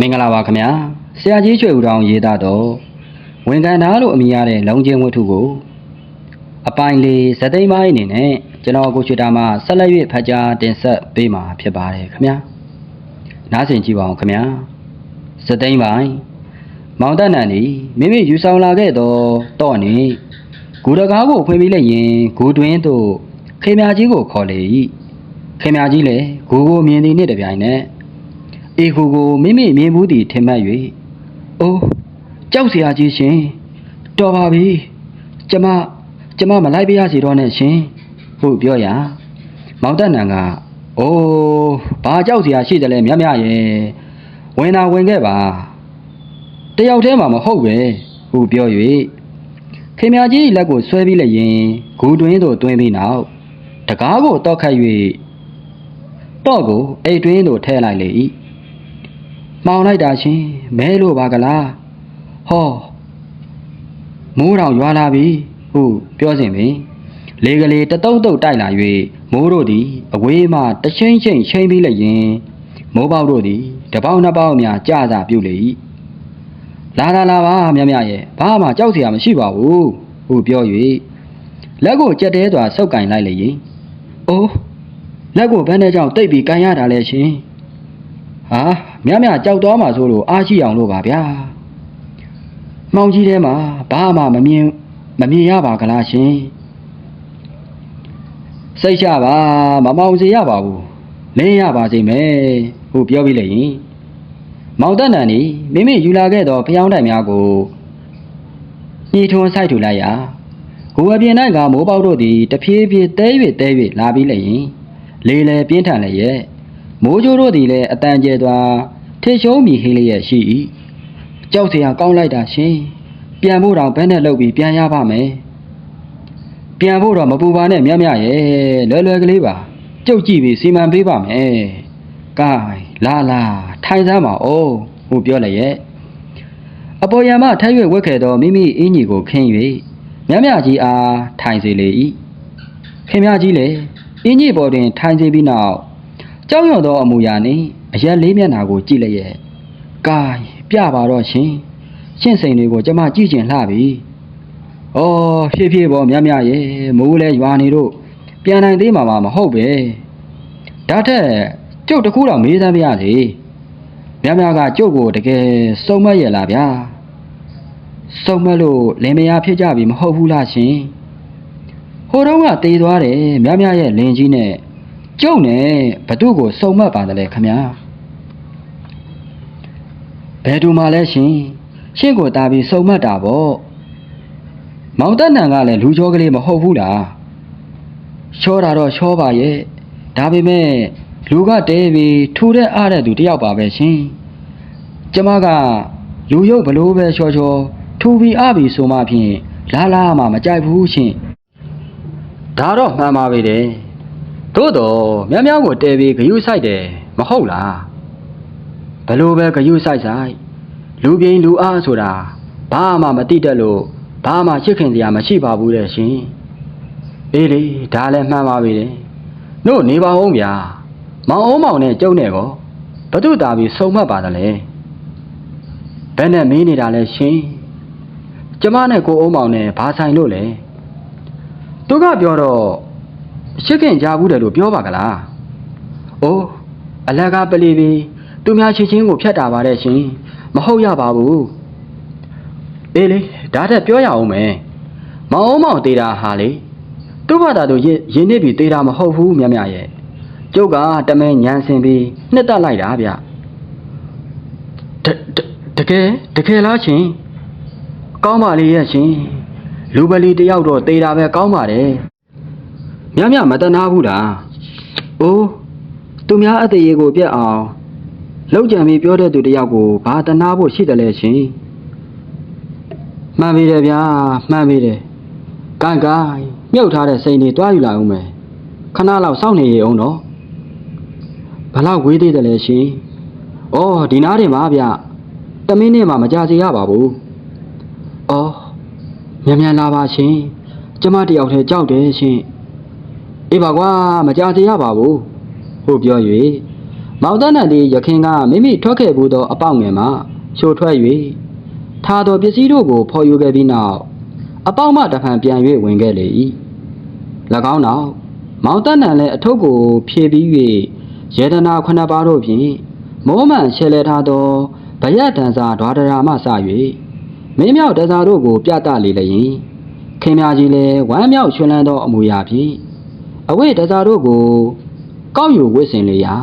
မင်္ဂလာပါခင်ဗျာဆရာကြီးရွှေဦးတောင်ရေးသားတော့ဝင်ကန်သားလို့အမည်ရတဲ့လုံချင်းဝတ္ထုကိုအပိုင်းလေးဇသိမ်းပိုင်းအနေနဲ့ကျွန်တော်ကိုချွေတာမှာဆက်လက်၍ဖတ်ကြားတင်ဆက်ပေးမှာဖြစ်ပါတယ်ခင်ဗျာနားဆင်ကြည့်ပါအောင်ခင်ဗျာဇသိမ်းပိုင်းမောင်တန်နန်ဒီမိမိယူဆောင်လာခဲ့တော့တော့နေဂူတကားကိုဖွင့်ပြီးလိုက်ရင်ဂူတွင်သို့ခေမြကြီးကိုခေါ်လေ၏ခေမြကြီးလည်းဂူကိုမြင်သည်နှင့်တပြိုင်နက် ။အေကိုကိုမိမိမြင်ဘူးသည်ထင်မှတ်၍အိုးကြောက်စရာကြီးရှင်တော်ပါပြီ။ကျမကျမမလိုက်ပြရစီတော့နဲ့ရှင်။ဟုတ်ပြောရ။မောင်တက်နံကအိုးဘာကြောက်စရာရှိတယ်လဲမြတ်မြရဲ့။ဝင်တာဝင်ခဲ့ပါ။တယောက်တည်းမှာမဟုတ်ပဲ။ဟုတ်ပြော၍ခင်မကြီးလက်ကိုဆွဲပြီးလျင်ဂူတွင်းသို့တွင်းပြီးနောက်တကားကိုတော့ခတ်၍တော့ကိုအိတ်တွင်းသို့ထည့်လိုက်လေ၏ မှောင်လိုက်တာရှင်မဲလို့ပါကလားဟောမိုးတောင်ရွာလာပြီဟုပြောစဉ်ပင်လေကလေးတတုတ်တုတ်တိုက်လာ၍မိုးတို့သည်အဝေးမှတချင်းချင်းချင်းပြီးလိုက်ရင်မိုးပေါက်တို့သည်တပေါက်နှစ်ပေါက်များကြစာပြုတ်လေ၏လာလာလာပါမြမရဲ့ဘာမှကြောက်เสียမရှိပါဘူးဟုပြော၍လက်ကိုကြက်တဲစွာဆုပ်ကင်လိုက်လေရင်အိုးလက်ကိုဘယ်နဲ့ကြောင့်တိတ်ပြီးကန်ရတာလဲရှင် ဟာ မြမြကြောက်သွားမှာဆိုလို့အားရှိအောင်လို့ပါဗျာမှောင်ကြီးထဲမှာဘာမှမမြင်မမြင်ရပါကလားရှင်စိတ်ချပါမမောင်စေရပါဘူးလင်းရပါစေမယ်ဟုပြောပြီးလေရင်မောင်တန်တန်นี่မိမိယူလာခဲ့သောဖျောင်းတိုင်များကိုညှိထွန်းဆိုင်ထူလိုက်ရာကိုယ်အပြင်၌ကမိုးပေါက်တို့သည်တဖြည်းဖြည်းတဲ၍တဲ၍လာပြီးလေရင်လေလေပြင်းထန်လည်းရဲ့မိုးကြိုးတို့သည်လည်းအတန်ကျဲသွား ထေရှုံးမိဟေးလျက်ရှိ၏ကြောက်စရာကောင်းလိုက်တာရှင်ပြန်ဖို့တော့ဘယ်နဲ့လုပ်ပြီးပြန်ရပါမယ်ပြန်ဖို့တော့မပူပါနဲ့မြတ်မြရဲ့လွယ်လွယ်ကလေးပါကြုတ်ကြည့်ပြီးစီမံပေးပါမယ်ကဲလာလာထိုင်စမ်းပါဦးဟိုပြောလျက်အပေါ်ယံမထိုင်၍ဝက်ခဲ့သောမိမိအင်းကြီးကိုခင်း၍မြတ်မြကြီးအားထိုင်စေလေ၏ခင်မြကြီးလည်းအင်းကြီးပေါ်တွင်ထိုင်စေပြီးနောက်ကြောက်ရွံ့သောအမူအရာနှင့် အရက်လေးမျက်နှာကိုကြည့်လိုက်ရဲ့။ကာယပြပါတော့ရှင်။ရှင့်စိန်တွေကိုကျမကြည့်ကျင်လှပြီ။အော်ဖြည်းဖြည်းပေါ်မြတ်မြရဲ့မိုးလဲရွာနေတို့ပြန်နိုင်သေးမှာမမဟုတ်ပဲ။ဒါထက်ကျုပ်တခုတော့မေးစမ်းပြရစီ။မြတ်မြကကျုပ်ကိုတကယ်စုံမက်ရဲ့လားဗျာ။စုံမက်လို့လင်မယားဖြစ်ကြပြီမဟုတ်ဘူးလားရှင်။ဟိုတော့ကတေးသွားတယ်မြတ်မြရဲ့လင်ကြီးနဲ့ ကျုပ်နဲ့ဘသူ့ကိုစုံမတ်ပါတယ်လေခမညာဘယ်သူမှလဲရှင်ရှင့်ကိုတာပြီးစုံမတ်တာပေါ့မောင်တက်နန်ကလည်းလူချောကလေးမဟုတ်ဘူးလားချောတာတော့ချောပါရဲ့ဒါပေမဲ့လူကတဲပြီးထူတဲ့အားတဲ့သူတယောက်ပါပဲရှင်ကျမကလူရုပ်ဘလို့ပဲချောချောထူပြီးအားပြီးဆိုမှဖြင့်လာလာမှမကြိုက်ဘူးရှင်ဒါတော့မှန်ပါပဲတဲ့ သို့တော့များများကိုတဲပြီးဂယုဆိုင်တယ်မဟုတ်လားဘလို့ပဲဂယုဆိုင်ဆိုင်လူပြင်းလူအားဆိုတာဘာမှမတိတတ်လို့ဘာမှချစ်ခင်စရာမရှိပါဘူးတဲ့ရှင်အေးလေဒါလည်းမှန်ပါပြီတဲ့တို့နေပါဦးဗျာမောင်အောင်မောင်နဲ့ကျုပ်နဲ့ကောဘသူတာပြီးစုံမတ်ပါသလဲဘယ်နဲ့မင်းနေတာလဲရှင်ကျမနဲ့ကိုအောင်မောင်နဲ့ဘာဆိုင်လို့လဲသူကပြောတော့ ရှစ်ခင်ကြဘူးတယ်လို့ပြောပါကလား။အိုးအလကားပလီပီသူများချစ်ချင်းကိုဖြတ်တာပါတဲ့ရှင်။မဟုတ်ရပါဘူး။အေးလေဒါတက်ပြောရအောင်မယ်။မောင်အောင်မောင်တေးတာဟာလေသူ့ဘာသာသူရင်ရင်းနေပြီတေးတာမဟုတ်ဘူးမြတ်မြရဲ့။ကျုပ်ကတမင်ညံစင်ပြီးနှစ်တက်လိုက်တာဗျ။တတတကယ်တကယ်လားရှင်။ကောင်းပါလေရဲ့ရှင်။လူပလီတယောက်တော့တေးတာပဲကောင်းပါတယ်။ မြမမတနာဘူးလား။အိုးသူများအသေးရေကိုပြက်အောင်လောက်ကြံပြီးပြောတဲ့သူတယောက်ကိုဘာတနာဖို့ရှိတယ်လဲရှင်။မှန်ပြီတယ်ဗျာမှန်ပြီတယ်။ကိုင်ကိုင်မြုပ်ထားတဲ့စိန်တွေတွားယူလာအောင်မယ်။ခဏလောက်စောင့်နေရအောင်တော့။ဘလောက်ဝေးသေးတယ်လဲရှင်။အော်ဒီနားတင်ပါဗျ။တမင်းနဲ့မှမကြစေရပါဘူး။အော်မြန်မြန်လာပါရှင်။ကျမတယောက်တည်းကြောက်တယ်ရှင်။ အေးပါကွာမကြသေးရပါဘူးဟုတ်ပြော၍မောင်တန်းတန်သည်ရခင်ကမိမိထွက်ခဲ့ဘူးသောအပေါက်ငယ်မှရှို့ထွက်၍ထားသောပစ္စည်းတို့ကိုဖော်ယူခဲ့ပြီးနောက်အပေါက်မှတစ်ဖန်ပြန်၍ဝင်ခဲ့လေ၏၎င်းနောက်မောင်တန်းတန်လည်းအထုပ်ကိုဖြည့်ပြီး၍ယေဒနာခုနှစ်ပါးတို့ဖြင့်မောမှန်ရှယ်လဲထားသောဗယတ်တန်စာဒွါဒရာမှစ၍မင်းမြောက်တန်စာတို့ကို ပြသလေလျင်ခင်များကြီးလည်းဝမ်းမြောက်ရှင်လန်းသောအမူအရာဖြင့် အဝိတန်စာတို့ကိုကောက်ယူဝစ်စင်လေရာ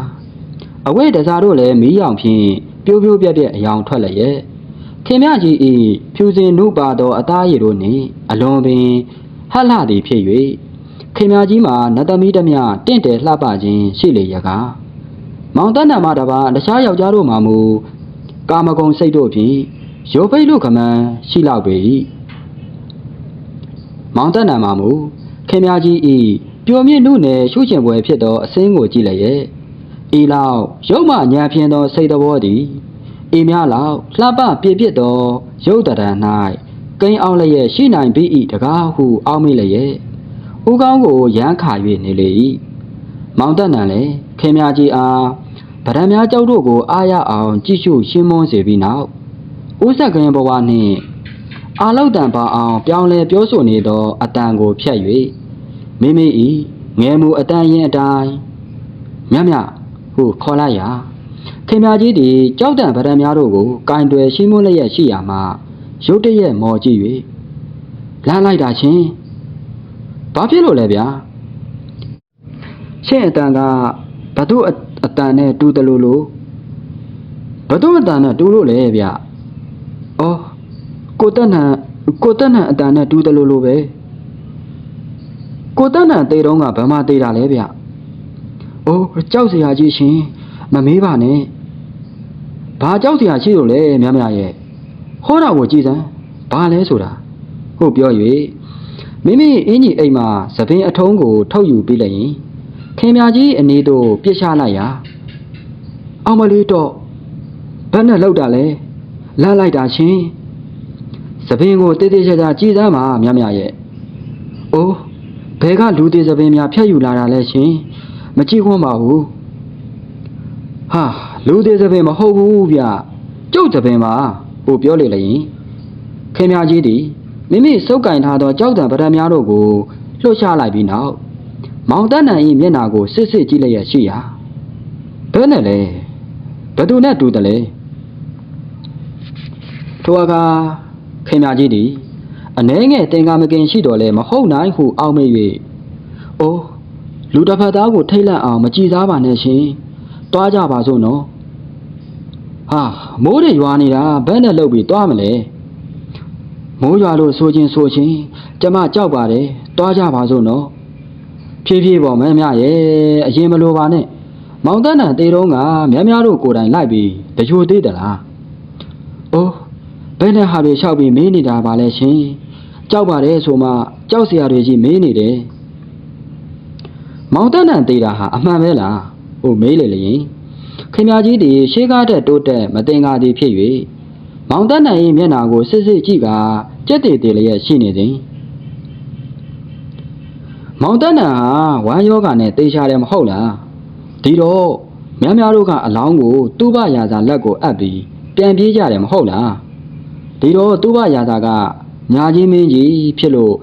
အဝိဒဇာတို့လည်းမီးရောင်ဖြင့်ပြိုးပြိုးပြက်ပြက်အယောင်ထွက်လျက်ခင်မြကြီးဤဖြူစင်နုပါသောအသားရည်တို့နှင့်အလွန်ပင်ဟလှသည်ဖြစ်၍ခင်မြကြီးမှာနတ်သမီးတမျှတင့်တယ်လှပခြင်းရှိလေရကားမောင်တန်းတန်မှတပါတခြားယောက်ျားတို့မှမူကာမဂုဏ်စိတ်တို့ဖြင့်ရောပိတ်လို့ခမန်းရှိလောက်ပေ၏မောင်တန်းတန်မှမူခင်မြကြီးဤ ပျော်မြင့်နုနယ်ရှုချင်ပွဲဖြစ်သောအစင်းကိုကြည့်လျက်ဤလောက်ရုပ်မှညာဖြင့်သောစိတ်တော်သည်ဤများလောက်လှပပြည့်ပြည့်သောရုပ်တရံ၌ကိန်းအောင်လျက်ရှိနိုင်ပြီဤတကားဟုအောက်မိလျက်ဦးကောင်းကိုရမ်းခါ၍နေလေ၏မောင်တက်နံလည်းခင်များကြီးအားဗရံများကြောက်တို့ကိုအားရအောင်ကြည့်ရှုရှင်းမွန်းစေပြီးနောက်ဦးဆက်ကရင်ဘဝနှင့်အာလောက်တန်ပါအောင်ပြောင်းလဲပြောဆိုနေသောအတန်ကိုဖြတ်၍ မိမိ၏ငယ်မူအတန်ရင်အတိုင်းမြတ်မြဟုခေါ်လိုက်ရာခင်ဗျာကြီးသည်ကြောက်တံဗရံများတို့ကိုကင်တွယ်ရှိမွန်းလျက်ရှိရာမှရုတ်တရက်မော်ကြည့်၍လမ်းလိုက်တာချင်းဘာဖြစ်လို့လဲဗျာရှင့်အတန်ကဘသူအအတန်နဲ့တူတယ်လို့လို့ဘသူအတန်နဲ့တူလို့လဲဗျအော်ကိုတက်နံကိုတက်နံအတန်နဲ့တူတယ်လို့လို့ပဲ ကိုတက်နံတေတော့ကဘယ်မှာတေတာလဲဗျ။အိုးကြောက်စရာကြီးရှင်မမေးပါနဲ့။ဘာကြောက်စရာရှိလို့လဲမြမရဲ့။ဟောတာကိုကြည်စမ်း။ဘာလဲဆိုတာ။ဟုတ်ပြော၍မိမိအင်းကြီးအိမ်မှာသပင်အထုံးကိုထုတ်ယူပြီးလိုက်ရင်ခင်မြကြီးအနေတို့ပြစ်ချလိုက်ရာ။အောင်မလေးတော့ဘယ်နဲ့လောက်တာလဲ။လန့်လိုက်တာရှင်။သပင်ကိုတေးသေးချာချာကြည်စမ်းပါမြမရဲ့။အိုး ဘယ်ကလူသေးသပင်များဖျက်ယူလာတာလဲရှင်။မကြည့်ခွန်းပါဘူးဟာလူသေးသပင်မဟုတ်ဘူးဗျကျုပ်သပင်ပါဟိုပြောလေလေရင်ခင်ဗျာကြီးသည်မိမိစုပ်ကင်ထားသောကြောက်တံပဒံများတို့ကိုလှုပ်ရှားလိုက်ပြီးနောက်မောင်တန်းနန်၏မျက်နာကိုစစ်စစ်ကြည့်လျက်ရှိရာဘယ်နဲ့လဲဘယ်သူနဲ့တူတယ်လဲထိုအခါခင်ဗျာကြီးသည် အနှဲငယ်တင်ကားမကင်ရှိတော်လဲမဟုတ်နိုင်ဟုအောက်မေ့၍အိုးလူတစ်ဖက်သားကိုထိတ်လန့်အောင်မကြည်စားပါနဲ့ရှင်။တွားကြပါစို့နော်။ဟာမိုးတွေရွာနေတာဘယ်နဲ့လှုပ်ပြီးတွားမလဲ။မိုးရွာလို့ဆိုချင်းဆိုချင်းကျမကြောက်ပါတယ်။တွားကြပါစို့နော်။ဖြည်းဖြည်းပေါ်မင်းများရဲ့အရင်မလိုပါနဲ့။မောင်တန်းတန်တေတုံးကမြများတို့ကိုယ်တိုင်လိုက်ပြီးတချို့သေးသလား။အိုး ဘယ်နဲ့ဟာတွေလျှောက်ပြီးမေးနေတာပါလဲရှင်။ကြောက်ပါတယ်ဆိုမှကြောက်စရာတွေကြီးမေးနေတယ်။မောင်တန်းတန်သေးတာဟာအမှန်ပဲလားဟိုမေးလေလျင်ခင်ဗျာကြီးတည်ရှေးကားတဲ့တိုးတက်မတင်ကားသည်ဖြစ်၍မောင်တန်းတန်၏မျက်နာကိုစစ်စစ်ကြည့်ကာကြက်တည်တည်လျက်ရှိနေသည်မောင်တန်းတန်ဟာဝမ်းယောဂနဲ့တေချာတယ်မဟုတ်လားဒီတော့များများတို့ကအလောင်းကို သူ့ဘရာဇာလက်ကိုအပ်ပြီးပြန်ပြေးကြတယ်မဟုတ်လား ဒီတော့သူ့ဘရာဇာကညာချင်းမင်းကြီးဖြစ်လို့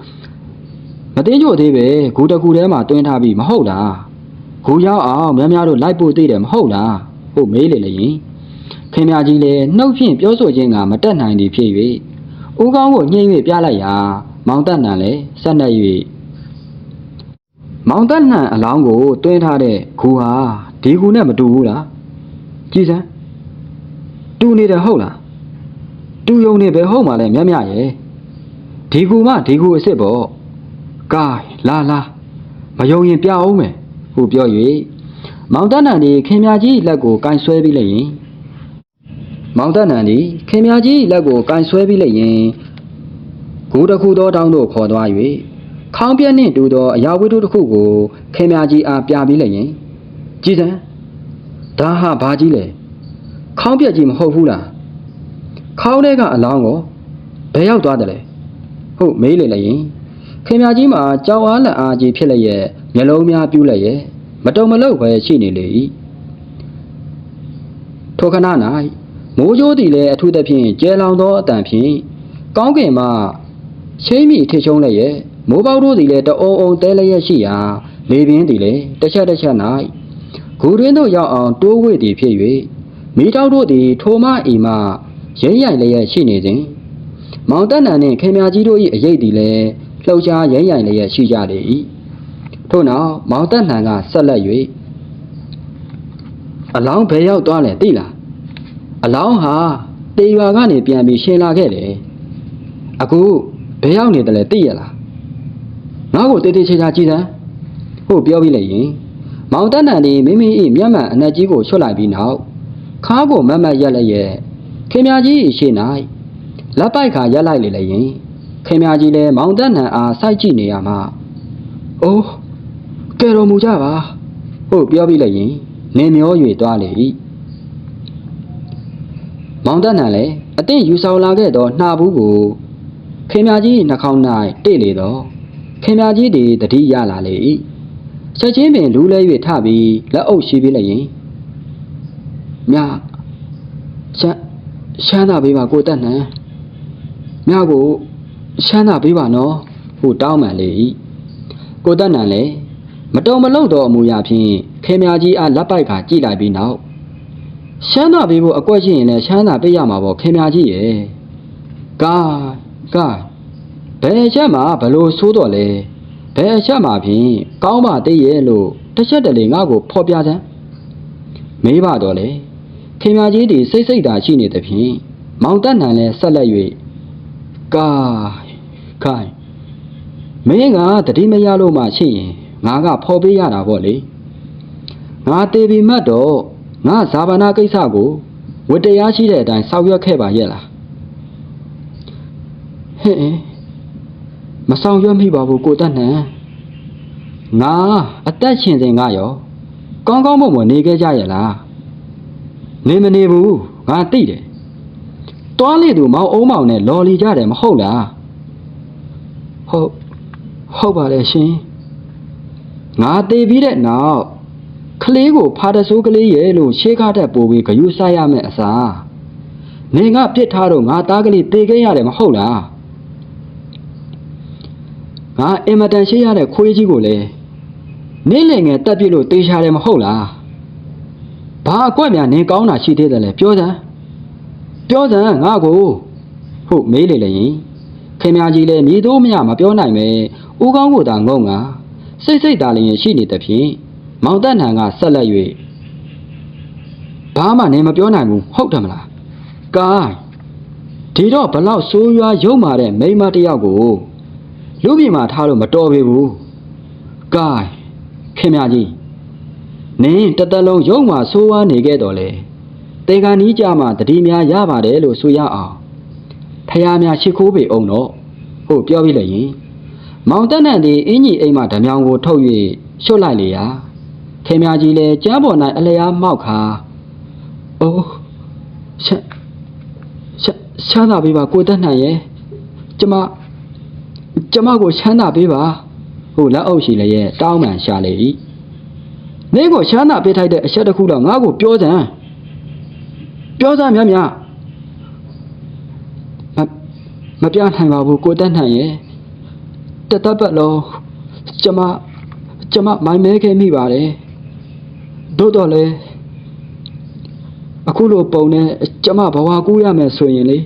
မသိကြသေးပဲဂူတစ်ခုထဲမှာတွင်းထားပြီးမဟုတ်လားဂူရောက်အောင်များများတို့လိုက်ပို့သေးတယ်မဟုတ်လားဟုတ်မေးလေလေရင်ခင်ဗျာကြီးလည်းနှုတ်ဖြင့်ပြောဆိုခြင်းကမတက်နိုင်သည်ဖြစ်၍ဦးကောင်းကိုညှိ၍ပြလိုက်ရာမောင်တက်နံလည်းဆက်နေ၍မောင်တက်နံအလောင်းကိုတွင်းထားတဲ့ဂူဟာဒီဂူနဲ့မတူဘူးလားကြည်စမ်းတူနေတယ်ဟုတ်လား တူယုံနေပဲဟုတ်မှာလဲမြတ်မြရဲ့ဒီဂူမှဒီဂူအစ်စ်ပေါ့ကဲလာလာမယုံရင်ပြအောင်မယ်ဟုပြော၍မောင်တန်းနန်ဒီခင်မြကြီးလက်ကိုကန်ဆွဲပြီးလိုက်ရင်မောင်တန်းနန်ဒီခင်မြကြီးလက်ကိုကန်ဆွဲပြီးလိုက်ရင်ဂူတစ်ခုသောတောင်းတို့ခေါ်သွား၍ခေါင်းပြက်နှင့်တူသောအရာဝတ္ထုတစ်ခုကိုခင်မြကြီးအားပြပြီးလိုက်ရင်ကြည်စမ်းဒါဟာဘာကြီးလဲခေါင်းပြက်ကြီးမဟုတ်ဘူးလား ခေါင်းထဲကအလောင်းကိုဘယ်ရောက်သွားတယ်လဲဟုတ်မေးလေလိုက်ရင်ခင်ဗျာကြီးမှာကြောက်အားလက်အားကြီးဖြစ်လျက်မျက်လုံးများပြူးလျက်မတုံမလုတ်ပဲရှိနေလေ၏ထိုခဏ၌မိုးကြိုးသည်လည်းအထူးသဖြင့်ကျဲလောင်သောအတန်ဖြင့်ကောင်းကင်မှရှိမ့်မိထချုံးလည်းရဲ့မိုးပေါက်တို့သည်လည်းတအုံအုံတဲလျက်ရှိရာလေပင်သည်လည်းတစ်ချက်တစ်ချက်၌ဂူရင်းတို့ရောက်အောင်တိုးဝှေ့သည်ဖြစ်၍မိတောက်တို့သည်ထိုမအိမ်မှ ရိမ့်ရိုင်လျက်ရှိနေစဉ်မောင်တက်နန်နှင့်ခင်မြကြီးတို့၏အရေးသည်လည်းလှုပ်ရှားရိမ့်ရိုင်လျက်ရှိကြလေ၏ထို့နောက်မောင်တက်နန်ကဆက်လက်၍အလောင်းဘယ်ရောက်သွားလဲသိလားအလောင်းဟာတေရွာကနေပြန်ပြီးရှင်လာခဲ့တယ်အခုဘယ်ရောက်နေတယ်လဲသိရလားငါ့ကိုတေးသေးချာချာကြည်စမ်းဟုတ်ပြောပြီးလိုက်ရင်မောင်တက်နန်ဒီမိမိ၏မျက်မှန်အနက်ကြီးကိုချွတ်လိုက်ပြီးနောက်ခါးကိုမတ်မတ်ရက်လက်ရဲ့ ခင်မြကြီး၏ရှေ့၌လက်ပိုက်ခါရက်လိုက်လေလေရင်ခင်မြကြီးလည်းမောင်တက်နန်အားစိုက်ကြည့်နေရမှာအိုးကဲတော်မူကြပါဟုတ်ပြောပြီးလိုက်ရင်နေမျော၍သွားလေ၏။မောင်တက်နန်လည်းအတင့်ယူဆောင်လာခဲ့သောနှာဘူးကိုခင်မြကြီးနှာခေါင်း၌တိတ်လေတော့ခင်မြကြီးသည်တတိရလာလေ၏ချက်ချင်းပင်လူးလဲ၍ထပြီးလက်အုပ်ရှိပြီးလိုက်ရင်မြရှမ်း ရှမ်းသာပေးပါကိုတက်နန်မြကိုရှမ်းသာပေးပါနော်ဟိုတောင်းမှန်လေ၏ကိုတက်နန်လည်းမတုံမလုံသောအမူအရာဖြင့်ခင်မြကြီးအားလက်ပိုက်ကကြည့်လိုက်ပြီးနောက်ရှမ်းသာပေးဖို့အကွက်ရှိရင်လည်းရှမ်းသာပေးရမှာပေါ့ခင်ဗျာကြီးရဲ့။ကာကာဘယ်အချက်မှာဘလို့ဆိုးတော့လဲဘယ်အချက်မှာဖြင့်ကောင်းပါသေးရဲ့လို့တစ်ချက်တလေငါ့ကိုဖော်ပြစမ်းမေးပါတော့လေ ခင်ဗျာကြီးဒီစိတ်စိတ်သာရှိနေသဖြင့်မောင်တက်နန်လည်းဆက်လက်၍ကာခိုင်မင်းကတတိမရလို့မှရှိရင်ငါကဖော်ပေးရတာပေါ့လေငါတေပြီမှတ်တော့ငါဇာဘာနာကိစ္စကိုဝတ္တရားရှိတဲ့အတိုင်းဆောင်ရွက်ခဲ့ပါရဲ့လားဟဲ့မဆောင်ရွက်မိပါဘူးကိုတက်နန်ငါအသက်ရှင်စဉ်ကရောကောင်းကောင်းမွန်မွန်နေခဲ့ကြရဲ့လား နေမနေဘူးငါသိတယ်တွားလေသူမောင်အုံးမောင်နဲ့လော်လီကြတယ်မဟုတ်လားဟုတ်ဟုတ်ပါလေရှင်ငါတည်ပြီးတဲ့နောက်ကလေးကိုဖားတဆိုးကလေးရဲ့လို့ရှေးကားတက်ပို့ပြီးဂယုဆိုင်ရမယ်အစားနေငါပြစ်ထားတော့ငါသားကလေးတေခဲ့ရတယ်မဟုတ်လားငါအင်မတန်ရှိရတဲ့ခွေးကြီးကိုလည်းနေလေငယ်တက်ပြစ်လို့တေးရှာတယ်မဟုတ်လား ဘာအကွက်များနေကောင်းတာရှိသေးတယ်လဲပြောစမ်းပြောစမ်းငါကိုဟုတ်မေးလေလေရင်ခင်မကြီးလည်းမြေသိုးမရမပြောနိုင်ပဲဦးကောင်းကိုသာငုံငါစိတ်စိတ်သာလျင်ရှိနေသဖြင့်မောင်တက်နန်ကဆက်လက်၍ဘာမှနေမပြောနိုင်ဘူးဟုတ်တယ်မလား။ကိုင်းဒီတော့ဘလောက်ဆိုးရွားရုံမာတဲ့မိန်းမတစ်ယောက်ကိုလူပြည်မှာထားလို့မတော်ပေဘူး။ကိုင်းခင်မကြီး နင်းတသက်လုံးရုံမာဆိုးဝါးနေခဲ့တော်လေ။တေကန်ကြီးကြမှာတတိများရပါတယ်လို့ဆိုရအောင်။ဖယားများရှိခိုးပေအောင်တော့ဟုတ်ပြောပြလိုက်ရင်မောင်တက်နန်ဒီအင်းကြီးအိမ်မှာဓမြောင်ကိုထုတ်၍ရှုတ်လိုက်လေရာ။ခင်မကြီးလည်းကြားပေါ်၌အလျားမောက်ခါအိုးရှက်ရှက်ရှမ်းသာပေးပါကိုတက်နိုင်ရဲ့ကျမကျမကိုရှမ်းသာပေးပါဟုလက်အုပ်ရှိလည်းရဲ့တောင်းပန်ရှာလေ၏ မင်းကိုရှမ်းသာပေးထိုက်တဲ့အချက်တစ်ခုတော့ငါ့ကိုပြောစမ်းပြောစမ်းများများမမပြနိုင်ပါဘူးကိုတက်နိုင်ရဲ့တသက်ပတ်လုံးကျမကျမမိုင်မဲခဲ့မိပါတယ်တို့တော့လေအခုလိုပုံနဲ့ကျမဘဝကူးရမယ်ဆိုရင်လေ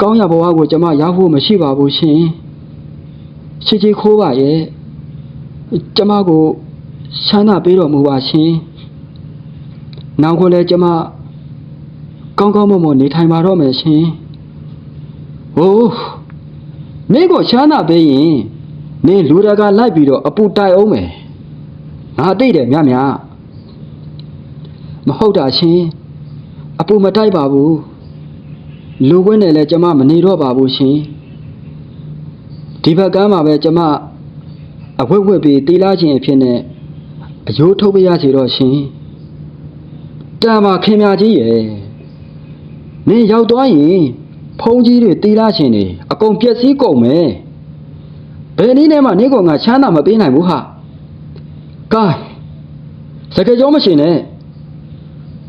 ကောင်းရဘဝကိုကျမရောက်ဖို့မရှိပါဘူးရှင်ချစ်ချစ်ခိုးပါရဲ့ကျမကို ရှမ်းသာပေးတော်မူပါရှင်နောက်ကိုလည်းကျမကောင်းကောင်းမွန်မွန်နေထိုင်ပါတော့မယ်ရှင်ဟိုးမင်းကိုရှမ်းသာပေးရင်မင်းလူတကာလိုက်ပြီးတော့အပူတိုက်အောင်မယ်ငါတိတ်တယ်မြမြမဟုတ်တာရှင်အပူမတိုက်ပါဘူးလူခွင်းနဲ့လည်းကျမမနေတော့ပါဘူးရှင်ဒီဘက်ကမ်းမှာပဲကျမအဝက်ဝက်ပြီးတီလာခြင်းအဖြစ်နဲ့ အယိုးထုတ်ပြရစီတော့ရှင်တမ်းပါခင်မကြီးရဲ့နင်ရောက်သွားရင်ဖုံးကြီးတွေတီလာခြင်းတွေအကုန်ပြက်စီးကုန်မယ်ဘယ်နည်းနဲ့မှနင့်ကောင်ကချမ်းသာမပေးနိုင်ဘူးဟာကဲစကကြောမရှိနဲ့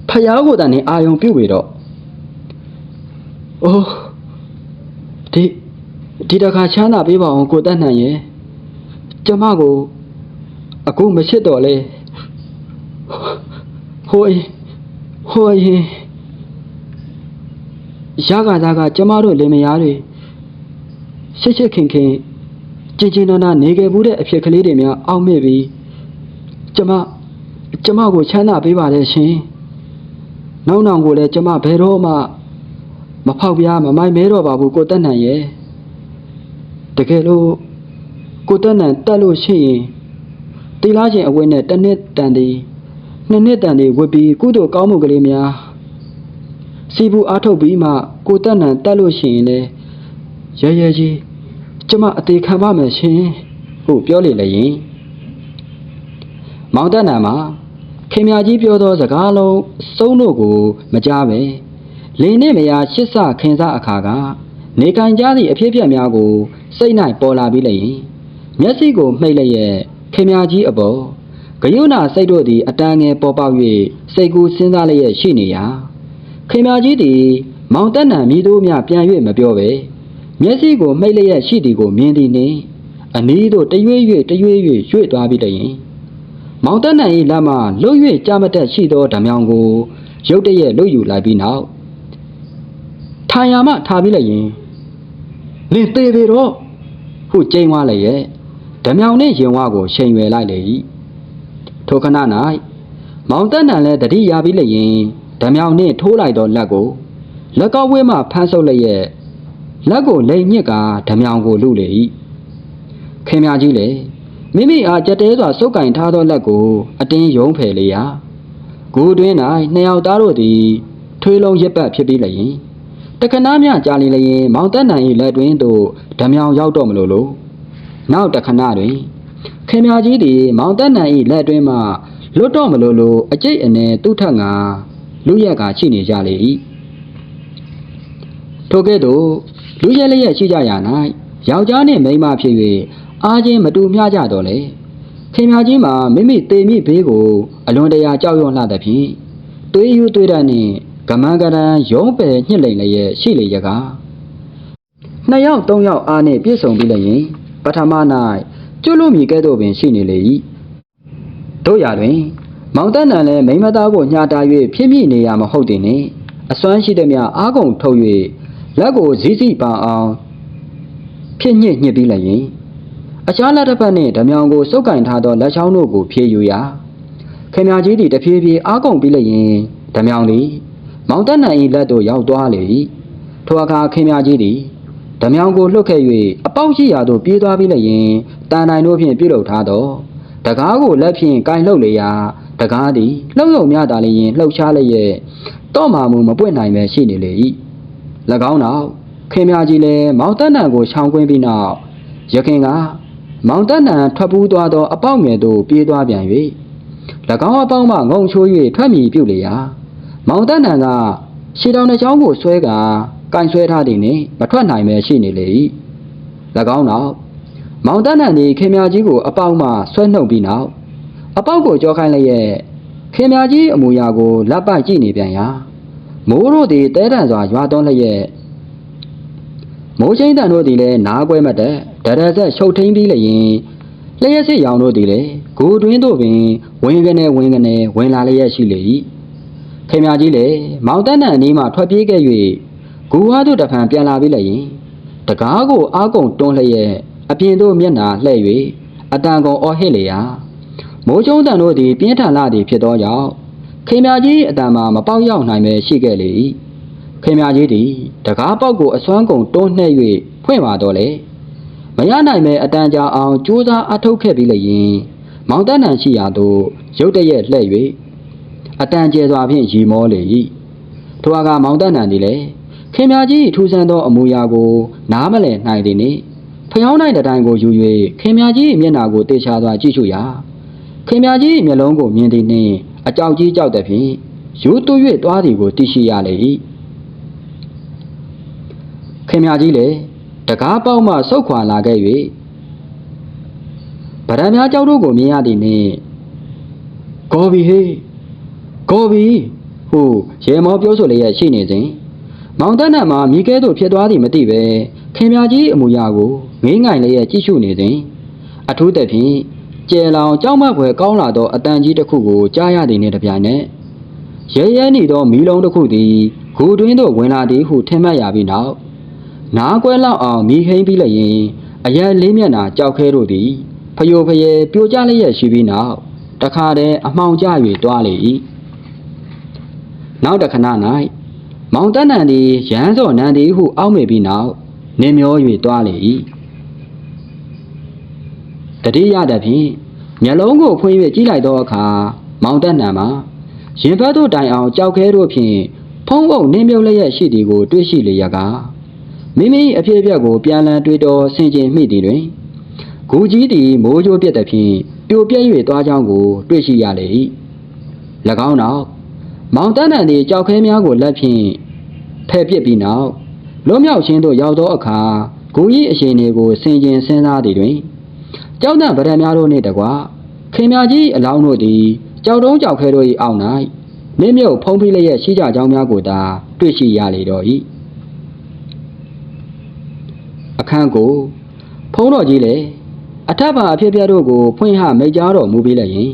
ဖဖယားကိုတန်နေအာယုံပြုတ်ပြီတော့အိုးဒီဒီတခါချမ်းသာပေးပါအောင်ကိုတက်နိုင်ရဲ့ကျမကို အခုမချစ်တော့လေဟိုအေးဟိုအေးရကသားကကျမတို့လင်မယားတွေရှစ်ရှစ်ခင်ခင်ကြင်ကြင်နာနာနေခဲ့ဘူးတဲ့အဖြစ်ကလေးတွေများအောက်မေ့ပြီးကျမကျမကိုချမ်းသာပေးပါလေရှင်နောက်နောင်ကိုလည်းကျမဘယ်တော့မှမဖောက်ပြားမမိုက်မဲတော့ပါဘူးကိုတက်နိုင်ရဲ့တကယ်လို့ကိုတက်နိုင်တက်လို့ရှိရင် တီလာချင်းအဝင်းနဲ့တစ်နှစ်တန်သည်နှစ်နှစ်တန်သည်ဝတ်ပြီးကုသိုလ်ကောင်းမှုကလေးများစီဘူးအားထုတ်ပြီးမှကိုတက်နိုင်တက်လို့ရှိရင်လေရဲရဲကြီးကျမအသေးခံပါမယ်ရှင်ဟုတ်ပြောလေလေရင်မောင်တက်နိုင်မှာခင်မြကြီးပြောသောစကားလုံးစုံးတို့ကိုမကြားပဲလင်းနဲ့မယားရှစ်ဆခင်စအခါကနေကန်ကြသည့်အဖြစ်အပျက်များကိုစိတ်၌ပေါ်လာပြီးလျင်မျက်စိကိုမှိတ်လျက် ခင်မြကြီးအပေါ်ဂယုဏစိတ်တို့သည်အတန်းငယ်ပေါ်ပေါက်၍စိတ်ကူးစဉ်းစားလျက်ရှိနေရာခင်မြကြီးသည် မောင်တက်နံမိတို့များပြန်၍မပြောပဲမျက်စိကိုမှိတ်လျက်ရှိသည်ကိုမြင်သည်နှင့်အနီးသို့တရွေ့၍တရွေ့၍ရွေ့သွားပြီးလျင်မောင်တက်နိုင်၏လက်မှလှုပ်၍ကြမတက်ရှိသောဓမြောင်ကိုရုတ်တရက်လွတ်ယူလိုက်ပြီးနောက်ထိုင်ရမှထားပြီးလိုက်ရင်လင်သေးပေတော့ဟုကျိန်သွားလည်းရဲ့ ဓမြောင်နှင့်ရင်ဝါကိုချိန်ရွယ်လိုက်လေ၏ထိုခဏ၌မောင်တက်နိုင်လည်းတတိရပြီးလျင်ဓမြောင်နှင့်ထိုးလိုက်သောလက်ကိုလက်ကောက်ဝဲမှဖမ်းဆုပ်လျက်လက်ကိုလိမ်ညစ်ကာဓမြောင်ကိုလူလေ၏ခင်များကြီးလေမိမိအားကြက်တဲစွာစုပ်ကင်ထားသောလက်ကို အတင်းယုံဖယ်လေရာဂူတွင်၌နှစ်ယောက်သားတို့သည်ထွေးလုံးရက်ပတ်ဖြစ်ပြီးလျင်တခဏမြကြာလီလျင်မောင်တက်နိုင်၏လက်တွင်သို့ဓမြောင်ရောက်တော့မလို့လို့ နောက်တခဏတွင်ခင်မြကြီးသည်မောင်တက်နိုင်၏လက်တွင်မှလွတ်တော့မလို့လို့အကျိတ်အနေသူ့ထက်ငါလူရက်ကရှိနေကြလေ၏ထိုကဲ့သို့လူရက်လျက်ရှိကြရာ၌ယောက်ျားနှင့်မိန်းမဖြစ်၍အားချင်းမတူမျှကြတော့လေခင်ဗျာကြီးမှာမိမိတေမိဘေးကို အလွန်တရာကြောက်ရွံ့လှသဖြင့်တွေးယူတွေးတတ်နှင့်ကမန်းကရန်ရုံးပယ်ညှစ်လိမ့်လည်းရဲ့ရှိလေရကားနှစ်ယောက်သုံးယောက်အားနှင့်ပြည့်စုံပြီးလျင် ပထမ၌ကျွလို့မီကဲ့သို့ပင်ရှိနေလေ၏တို့ရတွင် မောင်တန်းနံလည်းမိန်းမသားကိုညှာတာ၍ဖြစ်မိနေရမဟုတ်တင်နှင့်အစွမ်းရှိသည်များအားကုန်ထုတ်၍လက်ကိုဇီးစီပန်အောင်ဖြစ်ညစ်ညစ်ပြီးလျင်အခြားလက်တစ်ဖက်နှင့်ဓမြောင်ကိုစုပ်ကင်ထားသောလက်ချောင်းတို့ကိုဖြေယူရာခင်မြကြီးသည်တဖြည်းဖြည်းအားကုန်ပြီးလျင်ဓမြောင်သည် မောင်တက်နိုင်၏လက်သို့ရောက်သွားလေ၏ထိုအခါခင်မြကြီးသည် ဓမြောင်ကိုလွတ်ခဲ့၍အပေါက်ရှိရာသို့ပြေးသွားပြီးလျင်တန်တိုင်တို့ဖြင့်ပြုလုပ်ထားသောတကားကိုလက်ဖြင့်ကင်လှုပ်လေရာတကားသည်လှုပ်ရုံများသာလျင်လှုပ်ရှားလျက်တော့မှမူမပွင့်နိုင်ပဲရှိနေလေ၏၎င်းနောက်ခင်မြကြီးလည်းမောင်တက်နံကိုခြောင်ကွင်းပြီးနောက်ရခင်ကမောင်တက်နံထွက်ပူးသွားသောအပေါက်ငယ်သို့ပြေးသွားပြန်၍၎င်းအပေါက်မှငုံချိုး၍ထွက်မြည်ပြုတ်လေရာမောင်တက်နံကရှီတောင်တစ်ချောင်းကိုဆွဲကာ ကင်ဆွဲထားသည်နှင့်မထွက်နိုင်ပဲရှိနေလေ၏၎င်းနောက်မောင်တက်နံသည်ခင်မြကြီးကိုအပေါက်မှဆွဲနှုတ်ပြီးနောက်အပေါက်ကိုကြောခိုင်းလျက်ခင်မြကြီးအမူအရာကိုလက်ပိုက်ကြည့်နေပြန်ရာမိုးတို့သည်တဲတန်စွာရွာသွန်းလျက်မိုးချင်းတန်တို့သည်လည်းနားကွဲမတက်ဒရဆက်ရှုပ်ထိန်ပြီးလျင်လျှက်စစ်ရောင်တို့သည်လည်းဂိုတွင်းတို့ပင်ဝင်ကနေဝင်ကနေဝင်လာလျက်ရှိလေ၏ခင်မြကြီးလည်းမောင်တန်းတန်အနီးမှထွက်ပြေးခဲ့၍ ဂူဝါတို့တဖန်ပြန်လာပြီးလျင်တကားကိုအားကုန်တွန်းလျက်အပြင်သို့မျက်နှာလှည့်၍အတန်ကုန်အော်ဟစ်လေရာမိုးချုံတန်တို့သည်ပြင်းထန်လာသည်ဖြစ်သောကြောင့်ခင်မြကြီးအတန်မှာမပေါက်ရောက်နိုင်ပဲရှိခဲ့လေ၏ခင်မြကြီးသည်တကားပေါက်ကိုအစွမ်းကုန်တွန်းနှဲ့၍ဖွင့်ပါတော့လေမရနိုင်ပဲအတန်ကြာအောင်ကြိုးစားအထုတ်ခဲ့ပြီးလျင်မောင်တန်းတန်ရှိရာသို့ရုတ်တရက်လှည့်၍အတန်ကျဲစွာဖြင့်ရီမောလေ၏ထိုအခါမောင်တန်းတန်သည်လည်း ခင်မြကြီးထူဆန်းသောအမူအရာကို နားမလည်နိုင်သည်နှင့်ဖျောင်းနိုင်တဲ့တိုင်ကိုယူ၍ခင်မြကြီး၏မျက်နှာကိုတေချာစွာကြည့်ရှုရာခင်မြကြီး၏မျက်လုံးကိုမြင်သည်နှင့်အကြောက်ကြီးကြောက်သည်ဖြင့်ယူသွ၍သွားသည်ကိုသိရှိရလေ၏ခင်မြကြီးလည်းတကားပေါက်မှဆုတ်ခွာလာခဲ့၍ဗရံများကြောက်တို့ကိုမြင်ရသည်နှင့်ဂော်ဘီဟေးဂော်ဘီဟဟုရေမောပြောဆိုလျက်ရှိနေစဉ် မောင်တန်းနံမှာမိကဲသို့ဖြစ်သွားသည်မသိပဲခင်ဗျာကြီးအမူအရာကိုငိမ့်ငိုင်လျက်ကြည့်ရှုနေစဉ်အထူးသဖြင့်ကျဲလောင်ကြောက်မက်ဖွယ်ကောင်းလာသောအတန်ကြီးတစ်ခုကိုကြားရသည်နှင့်တပြိုင်နက်ရဲရဲနေသောမီးလုံးတစ်ခုသည်ဂူတွင်းသို့ဝင်လာသည်ဟုထင်မှတ်ရပြီးနောက်နားကွဲလောက်အောင်မိခိမ့်ပြီးလျင်အရန်လေးမျက်နှာကြောက်ခဲတို့သည်ဖယိုဖယဲပြိုကျလျက်ရှိပြီးနောက်တခါတည်းအမှောင်ကျ၍တွားလေ၏နောက်တစ်ခဏ၌ မောင်တန်းနန်သည်ရန်စော်နန်သည်ဟုအောက်မေပြီးနောက်နင်းမျော၍တွားလေ၏တတိယတဖြင့်မျက်လုံးကိုဖွင့်၍ကြည့်လိုက်သောအခါမောင်တန်းနန်မှာရင်ဘတ်တို့တိုင်အောင်ကြောက်ခဲတို့ဖြင့်ဖုံးဖုံနင်းမြုပ်လျက်ရှိသည်ကိုတွေ့ရှိလေရကမိမိအဖြစ်အပျက်ကိုပြန်လည်တွေးတောဆင်ခြင်မိသည်တွင်ဂူကြီးသည်မိုးကြိုးပြက်သည်ဖြင့်ပြိုပြက်၍သွားကြောင်းကို တွေ့ရှိရလေ၏၎င်းနောက် မောင်တန်းတန်သည်ကြောက်ခဲများကိုလက်ဖြင့်ဖယ်ပစ်ပြီးနောက်လွတ်မြောက်ခြင်းသို့ရောက်သောအခါဂူကြီးအရှင်တွေကိုဆင်ခြင်စဉ်းစားသည်တွင်ကြောက်တန့်ဗရံများတို့နှင့်တကွခင်များကြီးအလောင်းတို့သည်ကြောက်တုံးကြောက်ခဲတို့၏အောက်၌မြင့်မြုပ်ဖုံးဖိလျက်ရှိကြကြောင်းများကိုသာတွေ့ရှိရလေတော့၏အခန်းကိုဖုံးတော်ကြီးလည်းအထက်ပါအဖြစ်အပျက်တို့ကိုဖွင့်ဟမိတ်ကြားတော်မူပြီးလျင်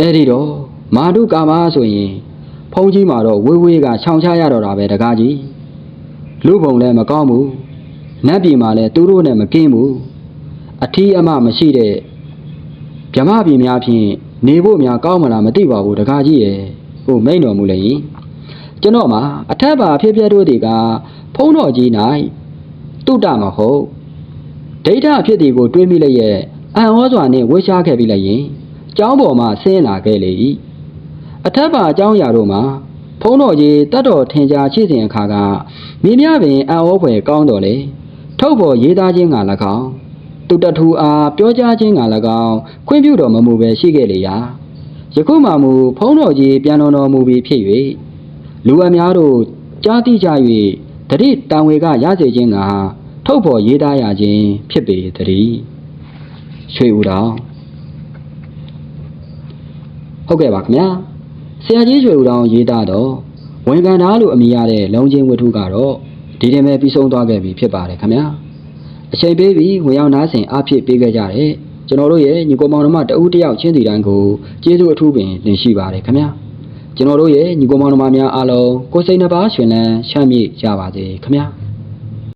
အဲ့ဒီတော့ မာတုကာမဆိုရင်ဖုံးကြီးမှာတော့ဝေးဝေးကခြောင်ချရတော့တာပဲတကားကြီးလူပုံလည်းမကောင်းဘူးနတ်ပြည်မှာလည်းသူတို့နဲ့မကင်းဘူးအထီးအမမရှိတဲ့ဗြဟ္မပြည်များဖြင့်နေဖို့များကောင်းမလားမသိပါဘူးတကားကြီးရဲ့ဟိုမိန်တော်မူလေရင်ကျွန်တော်မှာအထက်ပါဖြစ်ပြတို့တွေကဖုံးတော်ကြီး၌တုတ္တမဟုတ်ဒိဋ္ဌဖြစ်သည်ကိုတွေးမိလျက်အံ့ဩစွာနှင့်ဝှေ့ရှားခဲ့ပြီးလျင်ကျောင်းပေါ်မှဆင်းလာခဲ့လေ၏ အထက်ပါအကျောင်းအရာတို့မှာဖုံးတော်ကြီးတတ်တော်ထင်ရှားရှိစဉ်အခါကမိမြပင်အံ့ဩဖွယ်ကောင်းတော်လေထုတ်ပေါ်ရေးသားခြင်းက၎င်းသူတထူအားပြောကြားခြင်းက၎င်းခွင့်ပြုတော်မမူပဲရှိခဲ့လေရာယခုမှမူဖုံးတော်ကြီးပြန်တော်တော်မူပြီးဖြစ်၍လူအများတို့ကြားသိကြ၍တတိတံဝေကရစေခြင်းကထုတ်ပေါ်ရေးသားရခြင်းဖြစ်ပေတည်းရွှေဦးတော်ဟုတ်ကဲ့ပါခင်ဗျာ ဆရာကြီးရွှေဦးတောင်ရေးသားတော့ဝန်ခံသားလို့အမည်ရတဲ့လုံချင်းဝတ္ထုကတော့ဒီတင်ပဲပြီးဆုံးသွားခဲ့ပြီဖြစ်ပါတယ်ခင်ဗျာအချိန်ပေးပြီးဝင်ရောက်နားဆင်အားဖြစ်ပေးခဲ့ကြတဲ့ကျွန်တော်တို့ရဲ့ညီကောင်မောင်နှမတဦးတယောက်ချင်းစီတိုင်းကိုကျေးဇူးအထူးပင်တင်ရှိပါတယ်ခင်ဗျာကျွန်တော်တို့ရဲ့ညီကောင်မောင်နှမများအားလုံးကိုယ်စိတ်နှပါရှင်လန်းချမ်းမြေ့ကြပါစေခင်ဗျာ